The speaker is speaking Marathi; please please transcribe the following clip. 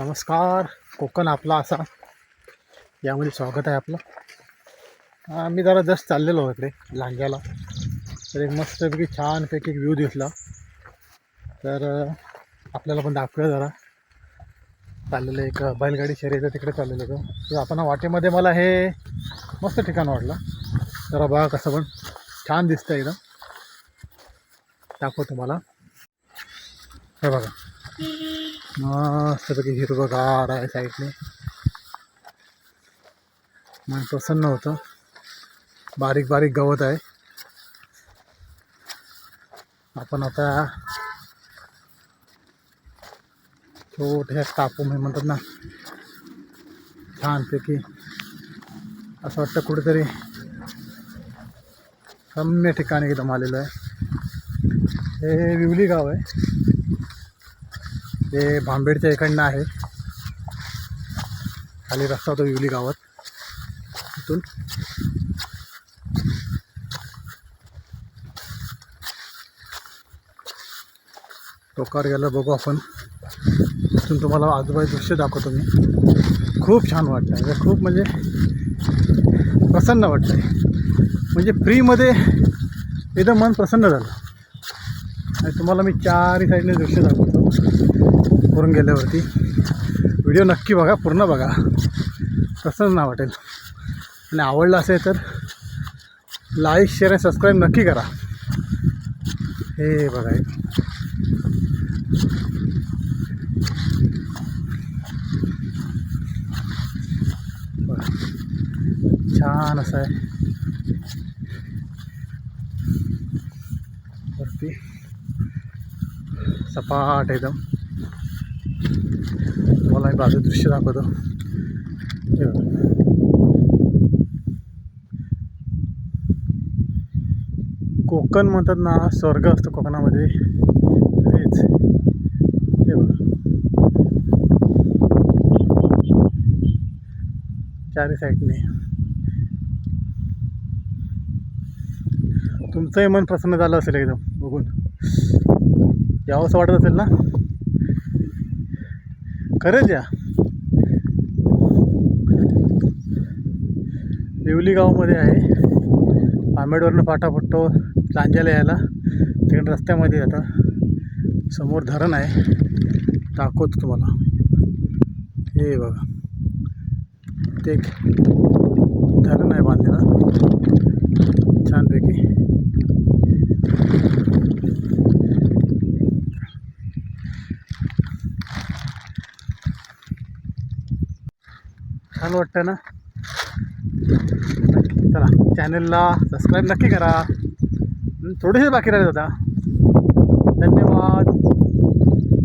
नमस्कार. कोकण आपला असा. यामध्ये स्वागत आहे आपलं. मी जरा जस्ट चाललेलो इकडे लांग्याला. तर एक मस्तपैकी छानपैकी एक व्ह्यू दिसला. तर आपल्याला पण दाखवूया जरा. चाललेलं एक बैलगाडी शर्यत तिकडे चाललेलं होतं. तर आपण वाटेमध्ये मला हे मस्त ठिकाण वाटलं. जरा बघा कसं पण छान दिसतं एकदम. दाखवतो तुम्हाला. हे बघा. मस्तपैकी हिरवंगार आहे साईडने मन प्रसन्न होतं. बारीक बारीक गवत आहे. आपण आता छोट्या टापू हे म्हणतात ना, छानपैकी असं वाटतं कुठेतरी रम्य ठिकाणी एकदम हे विवली गाव आहे. ते भांबेडच्या इकडनं आहे. खाली रस्ता तो इवली गावात. तिथून टोकार गेलं बघू आपण. तिथून तुम्हाला आजूबाजू दृश्य दाखवतो मी. खूप छान वाटतं आहे म्हणजे खूप म्हणजे प्रसन्न वाटतं म्हणजे फ्रीमध्ये एकदम मन प्रसन्न झालं. आणि तुम्हाला मी चारही साईडने दृश्य दाखवतो. करून गेल्यावरती. व्हिडिओ नक्की बघा पूर्ण बघा. तसंच ना वाटेल. आणि आवडलं असेल तर लाईक शेअर आणि सबस्क्राईब नक्की करा. हे बघा हे. बघा. छान असं आहे. वरती. सपाट एकदम. तुम्हाला एक बाजू दृश्य दाखवतो कोकण म्हणतात ना स्वर्ग असतो कोकणामध्ये हेच हे बघा चारी साईडने तुमचंही मन प्रसन्न झालं असेल एकदम बघून यावंसं वाटत असेल ना खरंच या. देवली गावमध्ये आहे. आंबेडवरनं फाटा फुटतो. लांजाला यायला. तिकडे रस्त्यामध्ये आता समोर धरण आहे. दाखवतो तुम्हाला. हे बघा. ते एक धरण आहे बांधलेलं छानपैकी छान वाटतं ना? नक्की चला चॅनलला सबस्क्राईब नक्की करा. थोडेसे बाकी राहिले होता धन्यवाद.